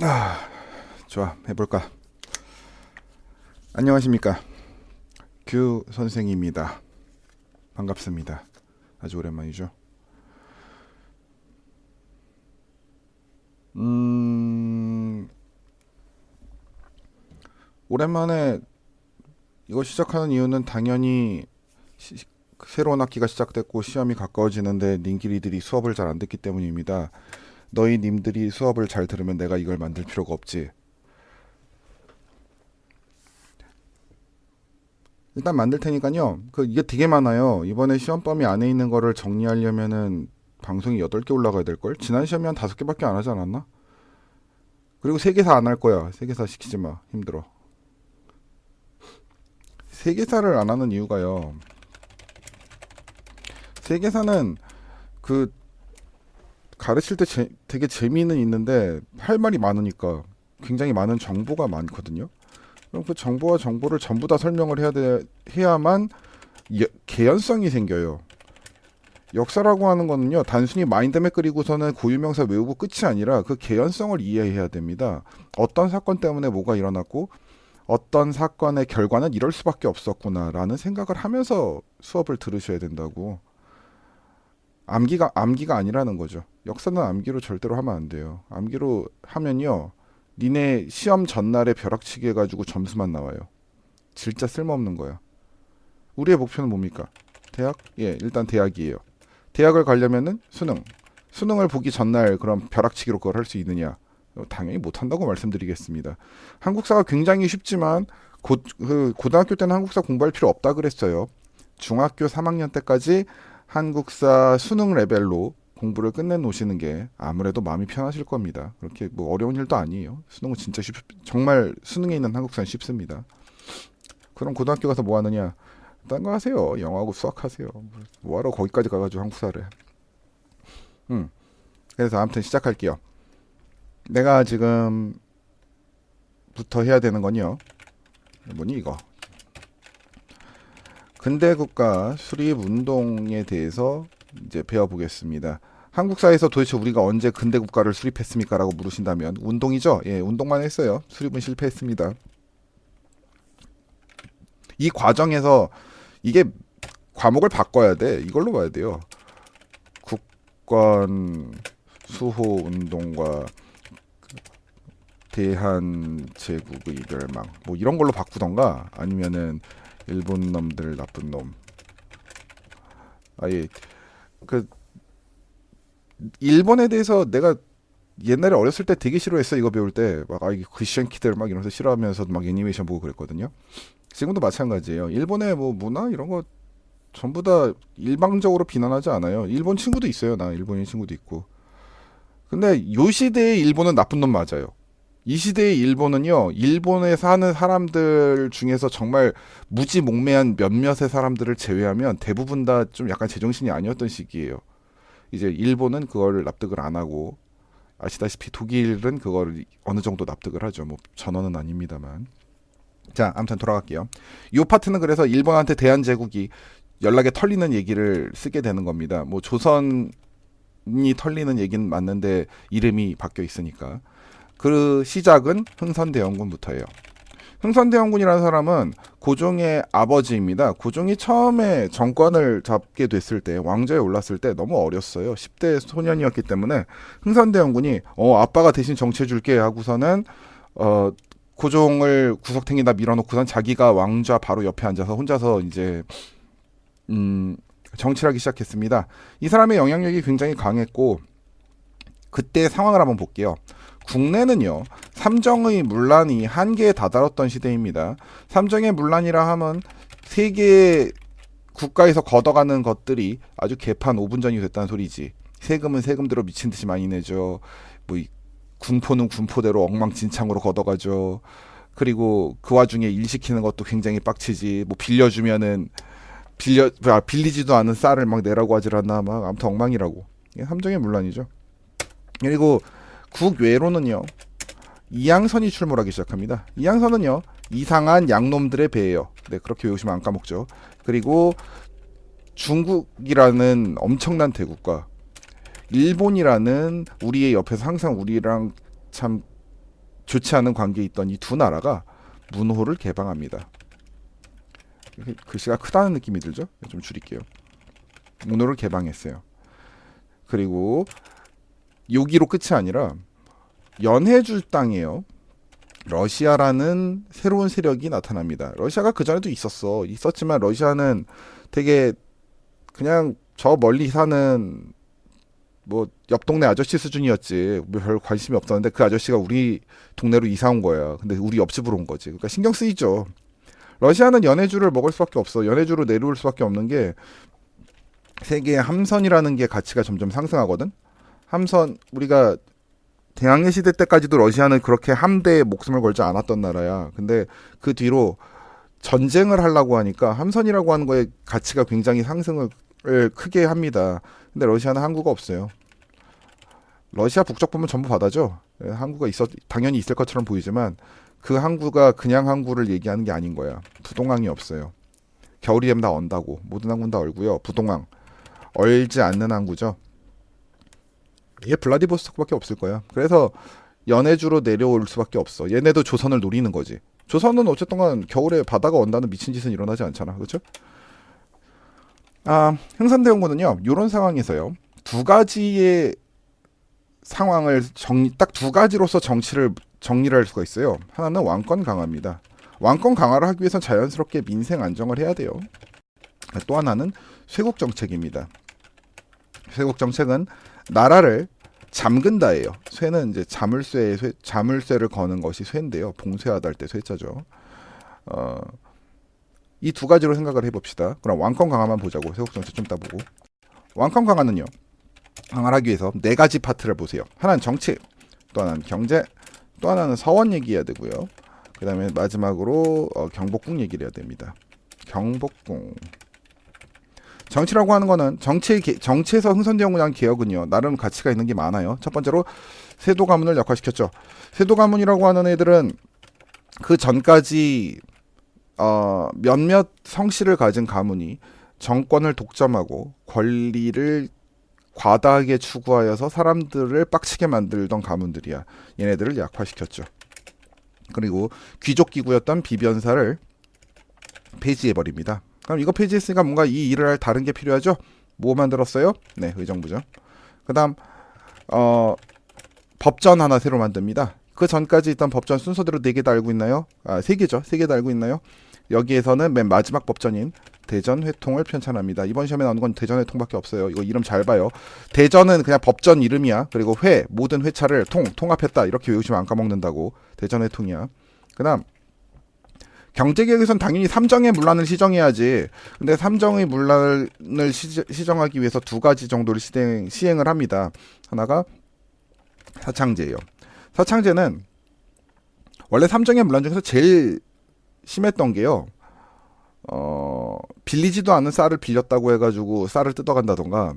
아, 좋아 해볼까. 안녕하십니까 규 선생입니다. 반갑습니다. 아주 오랜만이죠. 음, 오랜만에 이거 시작하는 이유는 당연히 시- 새로운 학기가 시작됐고 시험이 가까워지는데 님끼리들이 수업을 잘 안 듣기 때문입니다. 너희 님들이 수업을 잘 들으면 내가 이걸 만들 필요가 없지. 일단 만들 테니까요. 그 이게 되게 많아요. 이번에 시험 범위 안에 있는 거를 정리하려면은 방송이 8개 올라가야 될 걸. 지난 시험이 한 5개밖에 안 하지 않았나? 그리고 세계사 안 할 거야. 세계사 시키지 마. 힘들어. 세계사를 안 하는 이유가요. 세계사는 그 가르칠 때 제- 되게 재미는 있는데 할 말이 많으니까 굉장히 많은 정보가 많거든요. 그럼 그 정보와 정보를 전부 다 설명을 해야 돼 해야만 여- 개연성이 생겨요. 역사라고 하는 거는요 단순히 마인드맵 그리고서는 고유명사 외우고 끝이 아니라 그 개연성을 이해해야 됩니다. 어떤 사건 때문에 뭐가 일어났고 어떤 사건의 결과는 이럴 수밖에 없었구나라는 생각을 하면서 수업을 들으셔야 된다고. 암기가 암기가 아니라는 거죠. 역사는 암기로 절대로 하면 안 돼요. 암기로 하면요. 니네 시험 전날에 벼락치기 해가지고 점수만 나와요. 진짜 쓸모없는 거야. 우리의 목표는 뭡니까? 대학? 예, 일단 대학이에요. 대학을 가려면은 수능. 수능을 보기 전날 그럼 벼락치기로 그걸 할 수 있느냐? 어, 당연히 못한다고 말씀드리겠습니다. 한국사가 굉장히 쉽지만 고, 그 고등학교 때는 한국사 공부할 필요 없다 그랬어요. 중학교 3학년 때까지 한국사 수능 레벨로 공부를 끝내놓으시는 게 아무래도 마음이 편하실 겁니다. 그렇게 뭐 어려운 일도 아니에요. 수능은 진짜 쉽, 정말 수능에 있는 한국사는 쉽습니다. 그럼 고등학교 가서 뭐 하느냐? 딴 거 하세요. 영어하고 수학 하세요. 뭐하러 거기까지 가가지고 한국사를. 음. 그래서 아무튼 시작할게요. 내가 지금부터 해야 되는 건요. 뭐니 이거? 근대 국가 수립 운동에 대해서 이제 배워보겠습니다. 한국사에서 도대체 우리가 언제 근대 국가를 수립했습니까 라고 물으신다면 운동이죠. 예, 운동만 했어요. 수립은 실패했습니다. 이 과정에서 이게 과목을 바꿔야 돼. 이걸로 봐야 돼요. 국권 수호 운동과 대한 제국의 멸망 뭐 이런 걸로 바꾸던가 아니면은 일본 놈들 나쁜 놈. 아예 그 일본에 대해서 내가 옛날에 어렸을 때 되게 싫어했어 이거 배울 때 막 아이 크리스천 키들 막 이러면서 싫어하면서 막 애니메이션 보고 그랬거든요. 지금도 마찬가지예요. 일본의 뭐 문화 이런 거 전부 다 일방적으로 비난하지 않아요. 일본 친구도 있어요. 나 일본인 친구도 있고. 근데 요 시대의 일본은 나쁜 놈 맞아요 이 시대의 일본은요, 일본에 사는 사람들 중에서 정말 무지몽매한 몇몇의 사람들을 제외하면 대부분 다 좀 약간 제정신이 아니었던 시기예요. 이제 일본은 그걸 납득을 안 하고 아시다시피 독일은 그걸 어느 정도 납득을 하죠. 뭐 전원은 아닙니다만. 자, 아무튼 돌아갈게요. 이 파트는 그래서 일본한테 대한 제국이 연락에 털리는 얘기를 쓰게 되는 겁니다. 뭐 조선이 털리는 얘기는 맞는데 이름이 바뀌어 있으니까. 그 시작은 흥선대원군부터예요. 흥선대원군이라는 사람은 고종의 아버지입니다. 고종이 처음에 정권을 잡게 됐을 때 왕좌에 올랐을 때 너무 어렸어요. 10대 소년이었기 때문에 흥선대원군이 어 아빠가 대신 정치해 줄게 하고서는 어 고종을 구석탱이다 밀어놓고선 자기가 왕좌 바로 옆에 앉아서 혼자서 이제 음 정치를 하기 시작했습니다. 이 사람의 영향력이 굉장히 강했고 그때 상황을 한번 볼게요. 국내는요 삼정의 문란이 한계에 다다랐던 시대입니다. 삼정의 문란이라 하면 세계 국가에서 걷어가는 것들이 아주 개판 5분 전이 됐다는 소리지. 세금은 세금대로 미친 듯이 많이 내죠. 뭐이 군포는 군포대로 엉망진창으로 걷어가죠. 그리고 그 와중에 일 시키는 것도 굉장히 빡치지. 뭐 빌려주면은 빌려 아, 빌리지도 않은 쌀을 막 내라고 하질 않나 막 아무튼 엉망이라고. 이게 삼정의 문란이죠. 그리고 국외로는요 이양선이 출몰하기 시작합니다. 이양선은요 이상한 양놈들의 배예요. 네 그렇게 외우시면 안 까먹죠. 그리고 중국이라는 엄청난 대국과 일본이라는 우리의 옆에서 항상 우리랑 참 좋지 않은 관계에 있던 이 두 나라가 문호를 개방합니다. 글씨가 크다는 느낌이 들죠? 좀 줄일게요. 문호를 개방했어요. 그리고 여기로 끝이 아니라 연해주 땅이에요. 러시아라는 새로운 세력이 나타납니다. 러시아가 그 전에도 있었어. 있었지만 러시아는 되게 그냥 저 멀리 사는 뭐 옆 동네 아저씨 수준이었지. 뭐별 관심이 없었는데 그 아저씨가 우리 동네로 이사 온 거야. 근데 우리 옆집으로 온 거지. 그러니까 신경 쓰이죠. 러시아는 연해주를 먹을 수밖에 없어. 연해주로 내려올 수밖에 없는 게 세계의 함선이라는 게 가치가 점점 상승하거든. 함선 우리가 대항해 시대 때까지도 러시아는 그렇게 함대에 목숨을 걸지 않았던 나라야. 근데 그 뒤로 전쟁을 하려고 하니까 함선이라고 하는 거에 가치가 굉장히 상승을 크게 합니다. 근데 러시아는 항구가 없어요. 러시아 북쪽 보면 전부 바다죠. 예, 항구가 있어 당연히 있을 것처럼 보이지만 그 항구가 그냥 항구를 얘기하는 게 아닌 거야. 부동항이 없어요. 겨울이 되면 다 언다고 모든 항구는 다 얼고요. 부동항 얼지 않는 항구죠. 이게 블라디보스토크밖에 없을 거야. 그래서 연해주로 내려올 수밖에 없어. 얘네도 조선을 노리는 거지. 조선은 어쨌든 겨울에 바다가 온다는 미친 짓은 일어나지 않잖아. 그렇죠? 아, 흥선대원군은요. 이런 상황에서요. 두 가지의 상황을 정리 딱두 가지로서 정치를 정리를 할 수가 있어요. 하나는 왕권 강화입니다. 왕권 강화를 하기 위해선 자연스럽게 민생 안정을 해야 돼요. 또 하나는 쇄국 정책입니다. 쇄국 정책은 나라를 잠근다예요. 쇠는 이제 자물쇠 쇠, 자물쇠를 거는 것이 쇠인데요. 봉쇄하다 할 때 쇠자죠. 어, 이 두 가지로 생각을 해봅시다. 그럼 왕권 강화만 보자고 쇄국 정책 좀 따보고 왕권 강화는요. 강화를 하기 위해서 네 가지 파트를 보세요. 하나는 정치, 또 하나는 경제, 또 하나는 서원 얘기해야 되고요. 그 다음에 마지막으로 어, 경복궁 얘기를 해야 됩니다. 경복궁. 정치라고 하는 거는 정치 정치에서 흥선대원군한 개혁은요 나름 가치가 있는 게 많아요. 첫 번째로 세도 가문을 약화시켰죠. 세도 가문이라고 하는 애들은 그 전까지 어, 몇몇 성씨를 가진 가문이 정권을 독점하고 권리를 과다하게 추구하여서 사람들을 빡치게 만들던 가문들이야. 얘네들을 약화시켰죠. 그리고 귀족 기구였던 비변사를 폐지해 버립니다. 그럼 이거 폐지했으니까 뭔가 이 일을 할 다른 게 필요하죠? 뭐 만들었어요? 네, 의정부죠. 그 다음 어 법전 하나 새로 만듭니다. 그 전까지 있던 법전 순서대로 네개다 알고 있나요? 아, 세 개죠. 세개다 알고 있나요? 여기에서는 맨 마지막 법전인 대전 회통을 편찬합니다. 이번 시험에 나오는 건 대전 회통밖에 없어요. 이거 이름 잘 봐요. 대전은 그냥 법전 이름이야. 그리고 회 모든 회차를 통 통합했다 이렇게 외우시면 안 까먹는다고 대전 회통이야. 그다음 경제개혁에선 당연히 삼정의 문란을 시정해야지. 근데 삼정의 문란을 시, 시정하기 위해서 두 가지 정도를 시행, 시행을 합니다. 하나가 사창제예요. 사창제는 원래 삼정의 문란 중에서 제일 심했던 게요. 어, 빌리지도 않은 쌀을 빌렸다고 해가지고 쌀을 뜯어간다던가,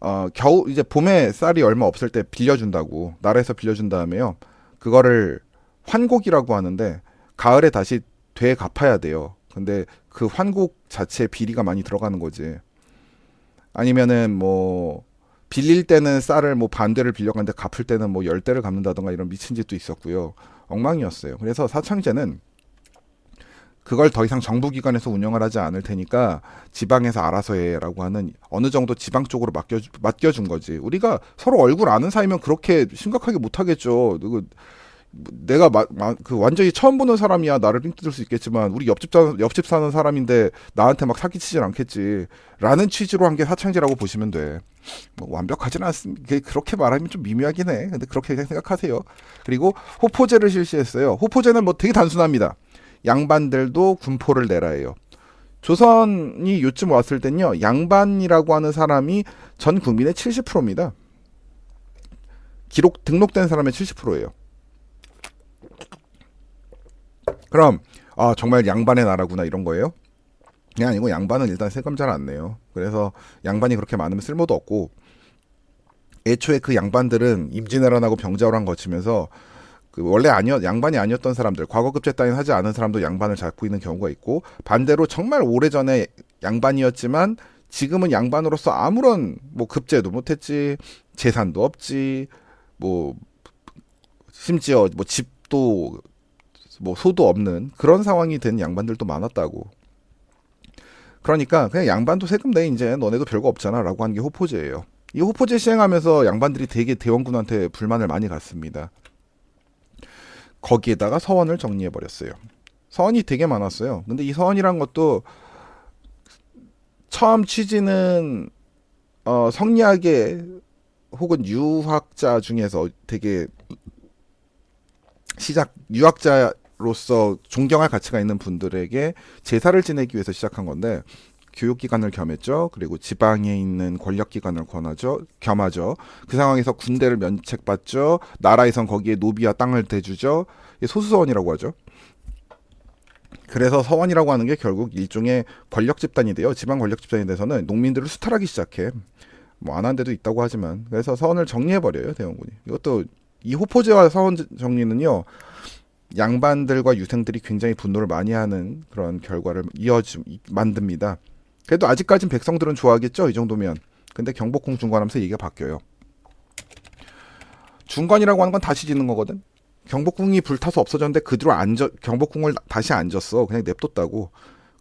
어, 겨우, 이제 봄에 쌀이 얼마 없을 때 빌려준다고, 나라에서 빌려준 다음에요. 그거를 환곡이라고 하는데, 가을에 다시 되 갚아야 돼요. 근데 그 환곡 자체에 비리가 많이 들어가는 거지. 아니면은 뭐, 빌릴 때는 쌀을 뭐 반대를 빌려가는데 갚을 때는 뭐 열 대를 갚는다던가 이런 미친 짓도 있었고요. 엉망이었어요. 그래서 사창제는 그걸 더 이상 정부 기관에서 운영을 하지 않을 테니까 지방에서 알아서 해라고 하는 어느 정도 지방 쪽으로 맡겨 맡겨준 거지. 우리가 서로 얼굴 아는 사이면 그렇게 심각하게 못 하겠죠. 그 내가 마, 마, 그 완전히 처음 보는 사람이야 나를 삥 뜯을 수 있겠지만 우리 옆집 사, 옆집 사는 사람인데 나한테 막 사기치진 않겠지라는 취지로 한 게 사창제라고 보시면 돼. 뭐 완벽하진 않습니다. 그렇게 말하면 좀 미묘하긴 해. 근데 그렇게 생각하세요. 그리고 호포제를 실시했어요. 호포제는 뭐 되게 단순합니다. 양반들도 군포를 내라예요. 조선이 요즘 왔을 땐요, 양반이라고 하는 사람이 전 국민의 70%입니다. 기록 등록된 사람의 70%예요. 그럼 아 정말 양반의 나라구나 이런 거예요? 그게 아니고 양반은 일단 세금 잘 안 내요. 그래서 양반이 그렇게 많으면 쓸모도 없고 애초에 그 양반들은 임진왜란하고 병자호란 거치면서 그 원래 아니었 양반이 아니었던 사람들 과거급제 따윈 하지 않은 사람도 양반을 잡고 있는 경우가 있고 반대로 정말 오래전에 양반이었지만 지금은 양반으로서 아무런 뭐 급제도 못했지 재산도 없지 뭐 심지어 뭐 집도 뭐 소도 없는 그런 상황이 된 양반들도 많았다고. 그러니까 그냥 양반도 세금 내 이제 너네도 별거 없잖아라고 하는 게 호포제예요. 이 호포제 시행하면서 양반들이 되게 대원군한테 불만을 많이 갔습니다. 거기에다가 서원을 정리해 버렸어요. 서원이 되게 많았어요. 근데 이 서원이란 것도 처음 취지는 어, 성리학의 혹은 유학자 중에서 되게 시작 유학자 로서 존경할 가치가 있는 분들에게 제사를 지내기 위해서 시작한 건데 교육기관을 겸했죠. 그리고 지방에 있는 권력기관을 권하죠. 겸하죠. 그 상황에서 군대를 면책받죠. 나라에선 거기에 노비와 땅을 대주죠. 소수서원이라고 하죠. 그래서 서원이라고 하는 게 결국 일종의 권력 집단이 돼요. 지방 권력 집단이 돼서는 농민들을 수탈하기 시작해. 뭐 안 한 데도 있다고 하지만 그래서 서원을 정리해 버려요 대원군이. 이것도 이 호포제와 서원 정리는요 양반들과 유생들이 굉장히 분노를 많이 하는 그런 결과를 이어주 만듭니다. 그래도 아직까진 백성들은 좋아하겠죠 이 정도면. 근데 경복궁 중관하면서 얘기가 바뀌어요. 중관이라고 하는 건 다시 짓는 거거든. 경복궁이 불타서 없어졌는데 그대로 앉아 경복궁을 다시 앉았어. 그냥 냅뒀다고.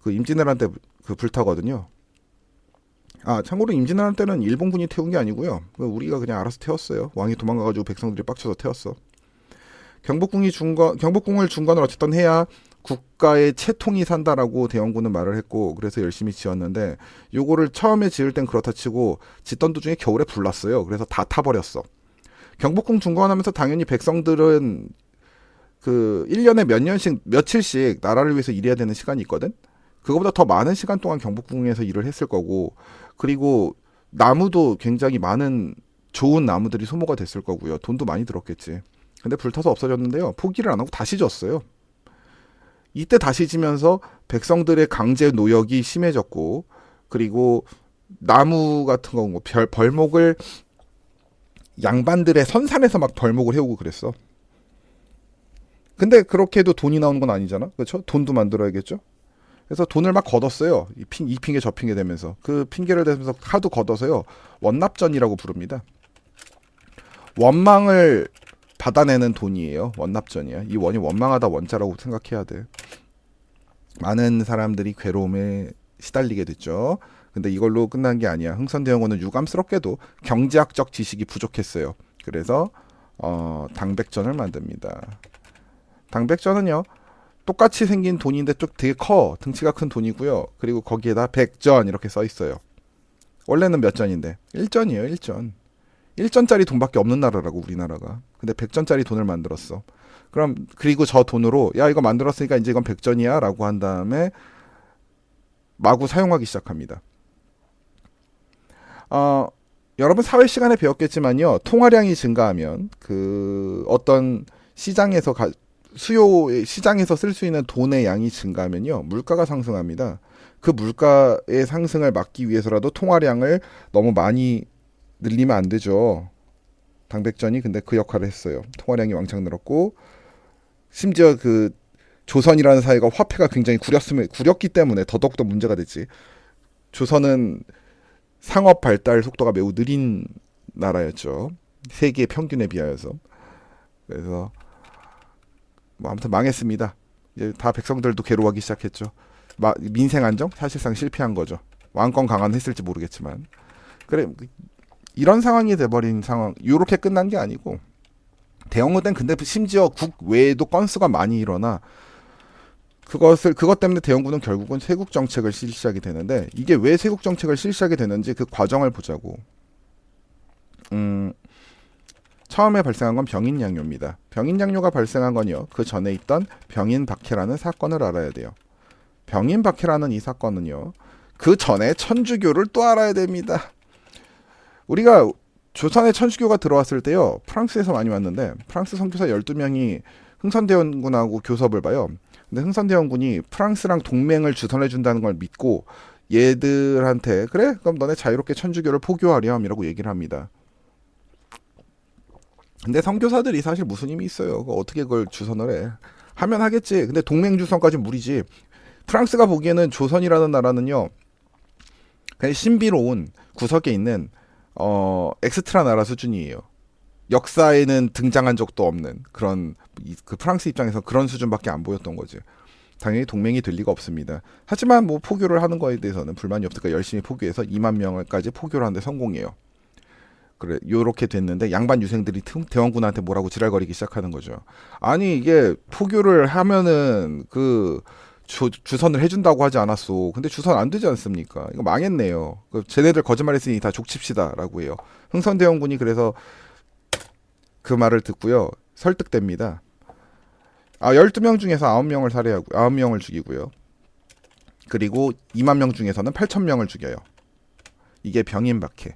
그 임진왜란 때 그 불타거든요. 아 참고로 임진왜란 때는 일본군이 태운 게 아니고요. 그 우리가 그냥 알아서 태웠어요. 왕이 도망가가지고 백성들이 빡쳐서 태웠어. 경복궁이 중건 경복궁을 중건을 어쨌든 해야 국가의 채통이 산다라고 대원군은 말을 했고 그래서 열심히 지었는데 요거를 처음에 지을 땐 그렇다 치고 짓던 도중에 겨울에 불났어요. 그래서 다 타버렸어. 경복궁 중건하면서 당연히 백성들은 그 1년에 몇 년씩 며칠씩 나라를 위해서 일해야 되는 시간이 있거든. 그거보다 더 많은 시간 동안 경복궁에서 일을 했을 거고 그리고 나무도 굉장히 많은 좋은 나무들이 소모가 됐을 거고요. 돈도 많이 들었겠지. 근데 불타서 없어졌는데요. 포기를 안 하고 다시 졌어요. 이때 다시 지면서 백성들의 강제 노역이 심해졌고 그리고 나무 같은 거, 뭐 별, 벌목을 양반들의 선산에서 막 벌목을 해오고 그랬어. 근데 그렇게 해도 돈이 나오는 건 아니잖아. 그렇죠? 돈도 만들어야겠죠. 그래서 돈을 막 걷었어요. 이, 핑, 이 핑계 저 핑계 되면서 그 핑계를 대면서 하도 걷어서요. 원납전이라고 부릅니다. 원망을 받아내는 돈이에요. 원납전이야. 이 원이 원망하다 원자라고 생각해야 돼. 많은 사람들이 괴로움에 시달리게 됐죠. 근데 이걸로 끝난 게 아니야. 흥선대원군은 유감스럽게도 경제학적 지식이 부족했어요. 그래서 어, 당백전을 만듭니다. 당백전은요. 똑같이 생긴 돈인데 좀 되게 커. 등치가 큰 돈이고요. 그리고 거기에다 백전 이렇게 써 있어요. 원래는 몇 전인데? 1전이에요, 1전. 1전짜리 돈밖에 없는 나라라고 우리나라가. 근데 100전짜리 돈을 만들었어. 그럼 그리고 저 돈으로 야 이거 만들었으니까 이제 이건 100전이야라고 한 다음에 마구 사용하기 시작합니다. 어, 여러분 사회 시간에 배웠겠지만요. 통화량이 증가하면 그 어떤 시장에서 가, 수요 시장에서 쓸 수 있는 돈의 양이 증가하면요. 물가가 상승합니다. 그 물가의 상승을 막기 위해서라도 통화량을 너무 많이 늘리면 안 되죠. 당백전이 근데 그 역할을 했어요. 통화량이 왕창 늘었고 심지어 그 조선이라는 사회가 화폐가 굉장히 구렸음에 구렸기 때문에 더더욱더 문제가 됐지. 조선은 상업 발달 속도가 매우 느린 나라였죠. 세계 평균에 비하여서. 그래서 뭐 아무튼 망했습니다. 이제 다 백성들도 괴로워하기 시작했죠. 마, 민생 안정 사실상 실패한 거죠. 왕권 강화했을지 모르겠지만 그래 이런 상황이 돼버린 상황 요렇게 끝난 게 아니고 대형어 땐 근데 심지어 국 외에도 건수가 많이 일어나 그것을 그것 때문에 대형군은 결국은 세국 정책을 실시하게 되는데 이게 왜 세국 정책을 실시하게 되는지 그 과정을 보자고. 음, 처음에 발생한 건 병인 양요입니다. 병인 양요가 발생한 건요. 그 전에 있던 병인 박해라는 사건을 알아야 돼요. 병인 박해라는 이 사건은요. 그 전에 천주교를 또 알아야 됩니다. 우리가 조선에 천주교가 들어왔을 때요. 프랑스에서 많이 왔는데 프랑스 선교사 12명이 흥선대원군하고 교섭을 봐요. 근데 흥선대원군이 프랑스랑 동맹을 주선해 준다는 걸 믿고 얘들한테 그래? 그럼 너네 자유롭게 천주교를 포교하렴이라고 얘기를 합니다. 근데 선교사들이 사실 무슨 힘이 있어요. 어떻게 그걸 주선을 해? 하면 하겠지. 근데 동맹 주선까지 무리지. 프랑스가 보기에는 조선이라는 나라는요. 그냥 신비로운 구석에 있는 어 엑스트라 나라 수준이에요. 역사에는 등장한 적도 없는 그런 이- 그 프랑스 입장에서 그런 수준밖에 안 보였던 거지. 당연히 동맹이 될 리가 없습니다. 하지만 뭐 포교를 하는 거에 대해서는 불만이 없으니까 열심히 포교해서 2만 명을까지 포교를 하는데 성공해요. 그래 요렇게 됐는데 양반 유생들이 틈- 대원군한테 뭐라고 지랄거리기 시작하는 거죠. 아니 이게 포교를 하면은 그 주, 주선을 해준다고 하지 않았어. 근데 주선 안 되지 않습니까? 이거 망했네요. 그 쟤네들 거짓말했으니 다 족칩시다라고 해요. 흥선대원군이 그래서 그 말을 듣고요. 설득됩니다. 아, 12명 중에서 9명을 살해하고 9명을 죽이고요. 그리고 2만 명 중에서는 8천 명을 죽여요. 이게 병인박해.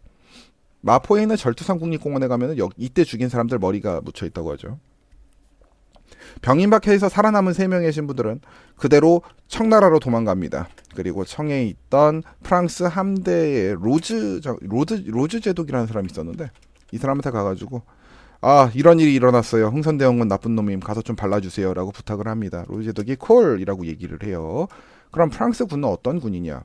마포에 있는 절투산 국립공원에 가면은 여- 이때 죽인 사람들 머리가 묻혀 있다고 하죠. 병인박해에서 살아남은 3명의 신부들은 그대로 청나라로 도망갑니다. 그리고 청에 있던 프랑스 함대의 로즈 저- 로드 로즈 제독이라는 사람이 있었는데 이 사람한테 가가지고 아 이런 일이 일어났어요. 흥선대원군 나쁜 놈임 가서 좀 발라주세요라고 부탁을 합니다. 로즈 제독이 콜이라고 얘기를 해요. 그럼 프랑스 군은 어떤 군이냐?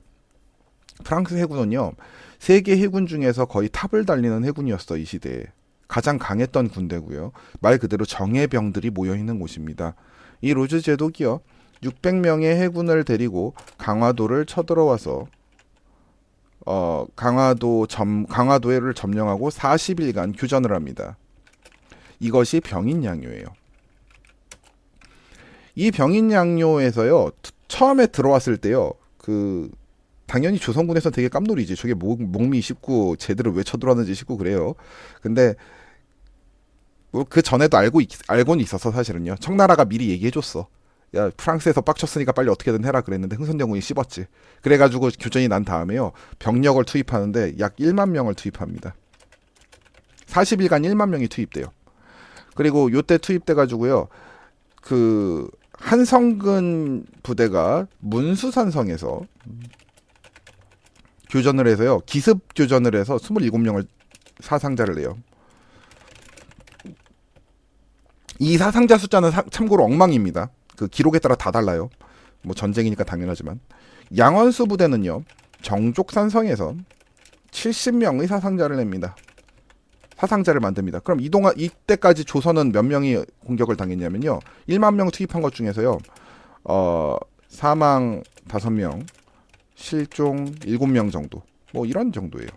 프랑스 해군은요 세계 해군 중에서 거의 탑을 달리는 해군이었어 이 시대에 가장 강했던 군대고요. 말 그대로 정예병들이 모여 있는 곳입니다. 이 로즈 제독이요 600명의 해군을 데리고 강화도를 쳐들어와서 어, 강화도 점 강화도를 점령하고 40일간 교전을 합니다. 이것이 병인양요예요. 이 병인양요에서요 투- 처음에 들어왔을 때요 그 당연히 조선군에서 되게 깜놀이지 저게 목, 목미 쉽고 제대로 왜 쳐들어왔는지 싶고 그래요. 근데 뭐 그 전에도 알고 있, 알고는 있었어 사실은요. 청나라가 미리 얘기해줬어. 야 프랑스에서 빡쳤으니까 빨리 어떻게든 해라 그랬는데 흥선대원군이 씹었지. 그래가지고 교전이 난 다음에요 병력을 투입하는데 약 1만 명을 투입합니다. 40일간 1만 명이 투입돼요. 그리고 요때 투입돼가지고요 그 한성근 부대가 문수산성에서 교전을 해서요 기습 교전을 해서 27명을 사상자를 내요. 이 사상자 숫자는 사- 참고로 엉망입니다. 그 기록에 따라 다 달라요. 뭐 전쟁이니까 당연하지만 양원수 부대는요 정족산성에서 70명의 사상자를 냅니다. 사상자를 만듭니다. 그럼 이동한 이때까지 조선은 몇 명이 공격을 당했냐면요 1만 명 투입한 것 중에서요 어 사망 5명, 실종 7명 정도 뭐 이런 정도예요.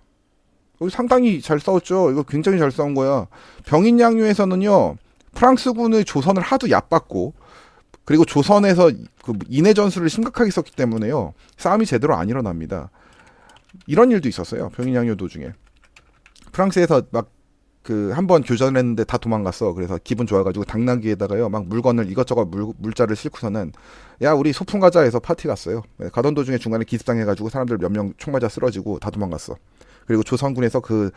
상당히 잘 싸웠죠. 이거 굉장히 잘 싸운 거야. 병인양요에서는요 프랑스군의 조선을 하도 얕봤고 그리고 조선에서 그 인해 전술을 심각하게 썼기 때문에요 싸움이 제대로 안 일어납니다. 이런 일도 있었어요. 병인양요 도중에 프랑스에서 막 그 한 번 교전을 했는데 다 도망갔어. 그래서 기분 좋아가지고 당나귀에다가요 막 물건을 이것저것 물, 물자를 싣고서는 야 우리 소풍 가자 해서 파티 갔어요. 네, 가던 도중에 중간에 기습당해가지고 사람들 몇 명 총 맞아 쓰러지고 다 도망갔어. 그리고 조선군에서 그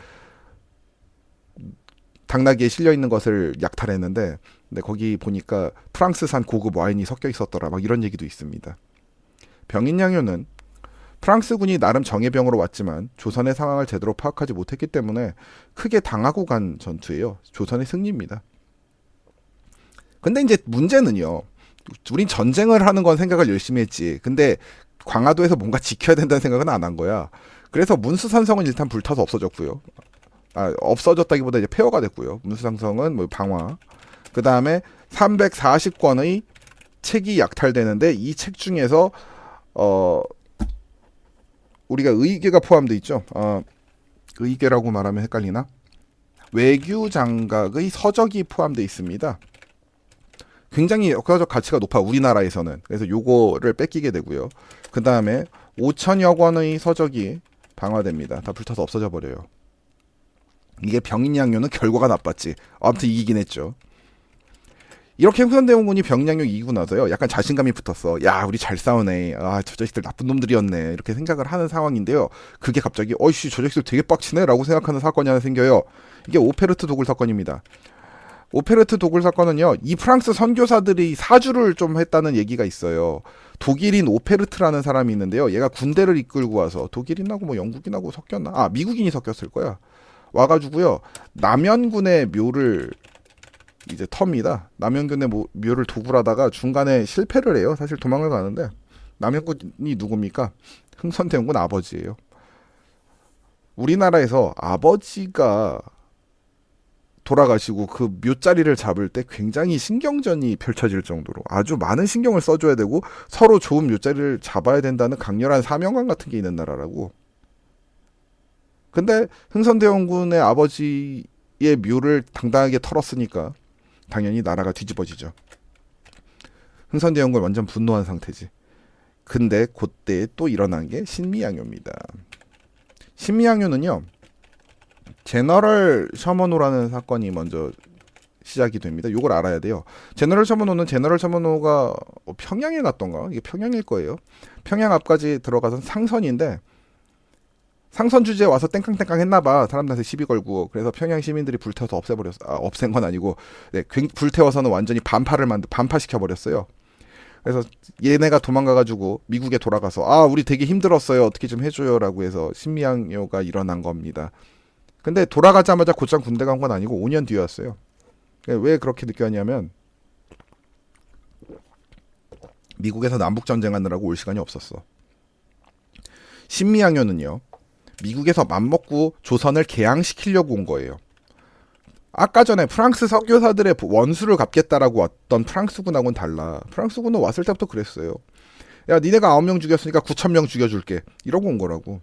당나귀에 실려 있는 것을 약탈했는데 근데 거기 보니까 프랑스산 고급 와인이 섞여 있었더라 막 이런 얘기도 있습니다. 병인양요는 프랑스군이 나름 정예병으로 왔지만 조선의 상황을 제대로 파악하지 못했기 때문에 크게 당하고 간 전투예요. 조선의 승리입니다. 근데 이제 문제는요. 우린 전쟁을 하는 건 생각을 열심히 했지. 근데 광화도에서 뭔가 지켜야 된다는 생각은 안 한 거야. 그래서 문수산성은 일단 불타서 없어졌고요. 아, 없어졌다기보다 이제 폐허가 됐고요. 문수산성은 뭐 방화. 그 다음에 340권의 책이 약탈되는데 이 책 중에서 어 우리가 의계가 포함돼 있죠. 어, 의계라고 말하면 헷갈리나? 외교 장각의 서적이 포함돼 있습니다. 굉장히 역사적 가치가 높아 우리나라에서는 그래서 요거를 뺏기게 되고요. 그 다음에 5천여 권의 서적이 방화됩니다. 다 불타서 없어져 버려요. 이게 병인 양요는 결과가 나빴지. 아무튼 이기긴 했죠. 이렇게 흥선대원군이 병인양요 이기고 나서요. 약간 자신감이 붙었어. 야, 우리 잘 싸우네. 아, 저 자식들 나쁜 놈들이었네. 이렇게 생각을 하는 상황인데요. 그게 갑자기 어이씨, 저 자식들 되게 빡치네 라고 생각하는 사건이 하나 생겨요. 이게 오페르트 도굴 사건입니다. 오페르트 도굴 사건은요. 이 프랑스 선교사들이 사주를 좀 했다는 얘기가 있어요. 독일인 오페르트라는 사람이 있는데요. 얘가 군대를 이끌고 와서 독일인하고 뭐 영국인하고 섞였나? 아, 미국인이 섞였을 거야. 와가지고요. 남연군의 묘를 이제 텁니다. 남연군의 모- 묘를 도굴하다가 중간에 실패를 해요. 사실 도망을 가는데 남연군이 누굽니까? 흥선대원군 아버지예요. 우리나라에서 아버지가 돌아가시고 그 묘자리를 잡을 때 굉장히 신경전이 펼쳐질 정도로 아주 많은 신경을 써줘야 되고 서로 좋은 묘자리를 잡아야 된다는 강렬한 사명감 같은 게 있는 나라라고. 근데 흥선대원군의 아버지의 묘를 당당하게 털었으니까 당연히 나라가 뒤집어지죠. 흥선대원군 완전 분노한 상태지. 근데 그때 또 일어난 게 신미양요입니다. 신미양요는요. 제너럴 셔머노라는 사건이 먼저 시작이 됩니다. 요걸 알아야 돼요. 제너럴 셔머노는 제너럴 셔머노가 어, 평양에 갔던가? 이게 평양일 거예요. 평양 앞까지 들어가선 상선인데 상선 주제에 와서 땡깡땡깡 했나봐. 사람들한테 시비 걸고. 그래서 평양 시민들이 불태워서 없애버렸어. 아, 없앤 건 아니고, 네, 굉- 불태워서는 완전히 반파를 만들, 반파시켜 버렸어요. 그래서 얘네가 도망가가지고 미국에 돌아가서, 아, 우리 되게 힘들었어요. 어떻게 좀 해줘요라고 해서 신미양요가 일어난 겁니다. 근데 돌아가자마자 곧장 군대 간 건 아니고 5년 뒤였어요. 왜 그렇게 느꼈냐면, 미국에서 남북 전쟁하느라고 올 시간이 없었어. 신미양요는요. 미국에서 맘먹고 조선을 개항시키려고 온 거예요. 아까 전에 프랑스 석교사들의 원수를 갚겠다라고 왔던 프랑스군하고는 달라. 프랑스군은 왔을 때부터 그랬어요. 야, 니네가 9명 죽였으니까 9,000명 죽여줄게. 이러고 온 거라고.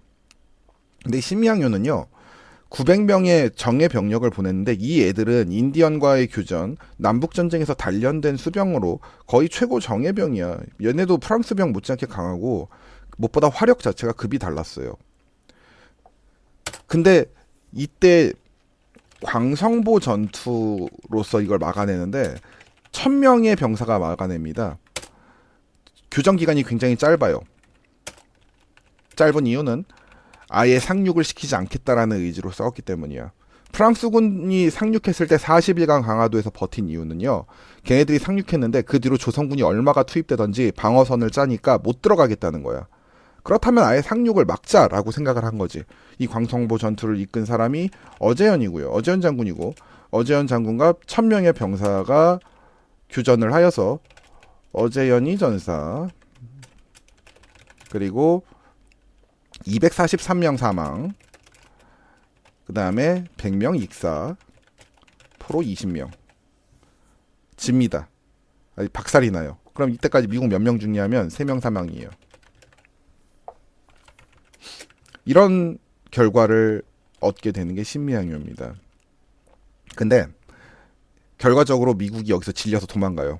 근데 신미양요는요. 900명의 정예 병력을 보냈는데 이 애들은 인디언과의 교전, 남북 전쟁에서 단련된 수병으로 거의 최고 정예병이야. 얘네도 프랑스병 못지않게 강하고 무엇보다 화력 자체가 급이 달랐어요. 근데 이때 광성보 전투로서 이걸 막아내는데 천 명의 병사가 막아냅니다. 교전 기간이 굉장히 짧아요. 짧은 이유는 아예 상륙을 시키지 않겠다라는 의지로 싸웠기 때문이야. 프랑스군이 상륙했을 때 40일간 강화도에서 버틴 이유는요. 걔네들이 상륙했는데 그 뒤로 조선군이 얼마가 투입되던지 방어선을 짜니까 못 들어가겠다는 거야. 그렇다면 아예 상륙을 막자라고 생각을 한 거지. 이 광성보 전투를 이끈 사람이 어재현이고요. 어재현 장군이고 어재현 장군과 천 명의 병사가 교전을 하여서 어재현이 전사 그리고 243명 사망 그 다음에 100명 익사 포로 20명 집니다. 박살이 나요. 그럼 이때까지 미국 몇 명 죽냐면 3명 사망이에요. 이런 결과를 얻게 되는 게 신미양요입니다. 근데 결과적으로 미국이 여기서 질려서 도망가요.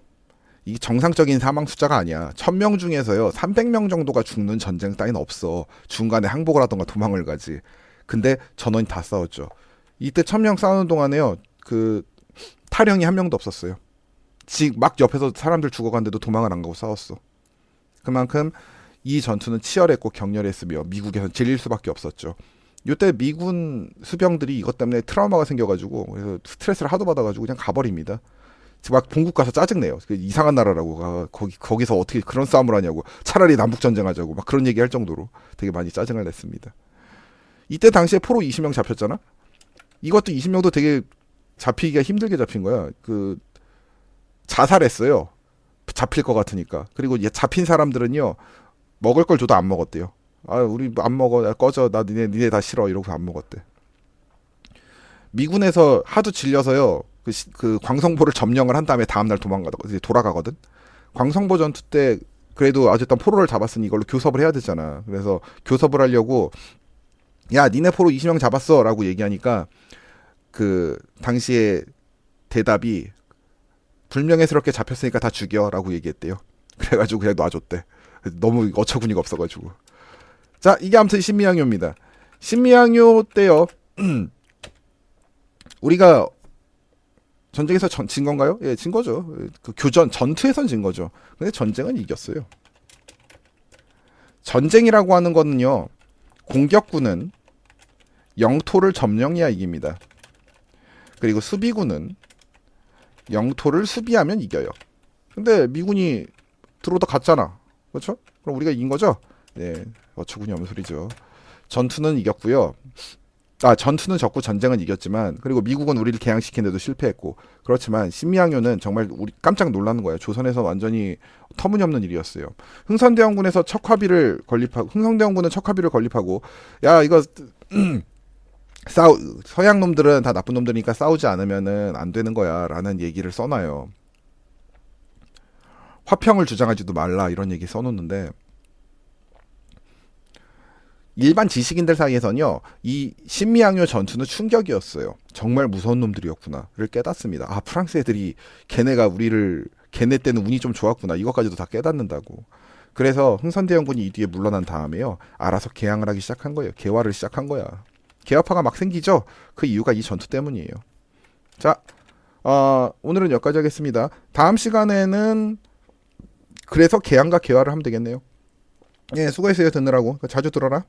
이게 정상적인 사망 숫자가 아니야. 1000명 중에서요. 300명 정도가 죽는 전쟁 따위는 없어. 중간에 항복을 하던가 도망을 가지. 근데 전원이 다 싸웠죠. 이때 1000명 싸우는 동안에요. 그 탈영이 한 명도 없었어요. 막 옆에서 사람들 죽어간데도 도망을 안 가고 싸웠어. 그만큼 이 전투는 치열했고 격렬했으며 미국에선 질릴 수밖에 없었죠. 이때 미군 수병들이 이것 때문에 트라우마가 생겨가지고 그래서 스트레스를 하도 받아가지고 그냥 가버립니다. 막 본국 가서 짜증내요. 그 이상한 나라라고 가 거기 거기서 어떻게 그런 싸움을 하냐고 차라리 남북 전쟁하자고 막 그런 얘기할 정도로 되게 많이 짜증을 냈습니다. 이때 당시에 포로 20명 잡혔잖아. 이것도 20명도 되게 잡히기가 힘들게 잡힌 거야. 그 자살했어요. 잡힐 것 같으니까. 그리고 얘 잡힌 사람들은요 먹을 걸 줘도 안 먹었대요. 아 우리 안 먹어 야, 꺼져 나 니네 니네 다 싫어 이러고 안 먹었대. 미군에서 하도 질려서요 그, 시- 그 광성보를 점령을 한 다음에 다음 날 도망가다가 이제 돌아가거든. 광성보 전투 때 그래도 어쨌든 포로를 잡았으니 이걸로 교섭을 해야 되잖아. 그래서 교섭을 하려고 야 니네 포로 20명 잡았어라고 얘기하니까 그 당시에 대답이 불명예스럽게 잡혔으니까 다 죽여라고 얘기했대요. 그래가지고 그냥 놔줬대. 너무 어처구니가 없어가지고. 자, 이게 아무튼 신미양요입니다. 신미양요 때요. 우리가 전쟁에서 전, 진 건가요? 예, 진 거죠. 예, 그 교전 전투에선 진 거죠. 근데 전쟁은 이겼어요. 전쟁이라고 하는 거는요. 공격군은 영토를 점령해야 이깁니다. 그리고 수비군은 영토를 수비하면 이겨요. 근데 미군이 들어오다 갔잖아. 그렇죠? 그럼 우리가 이긴 거죠? 네, 어처구니 없는 소리죠. 전투는 이겼고요. 아, 전투는 졌고 전쟁은 이겼지만 그리고 미국은 우리를 개항시키는데도 실패했고 그렇지만 신미양요는 정말 우리 깜짝 놀라는 거예요. 조선에서 완전히 터무니없는 일이었어요. 흥선대원군에서 척화비를 건립하고 흥선대원군은 척화비를 건립하고 야 이거 싸우 서양 놈들은 다 나쁜 놈들이니까 싸우지 않으면은 안 되는 거야라는 얘기를 써놔요. 화평을 주장하지도 말라 이런 얘기 써놓는데 일반 지식인들 사이에서는요 이 신미양요 전투는 충격이었어요. 정말 무서운 놈들이었구나를 깨닫습니다. 아 프랑스 애들이 걔네가 우리를 걔네 때는 운이 좀 좋았구나 이것까지도 다 깨닫는다고. 그래서 흥선대원군이 이 뒤에 물러난 다음에요 알아서 개항을 하기 시작한 거예요. 개화를 시작한 거야. 개화파가 막 생기죠. 그 이유가 이 전투 때문이에요. 자, 어, 오늘은 여기까지 하겠습니다. 다음 시간에는 그래서 개항과 개화를 하면 되겠네요. 예, 수고했어요 듣느라고. 자주 들어라.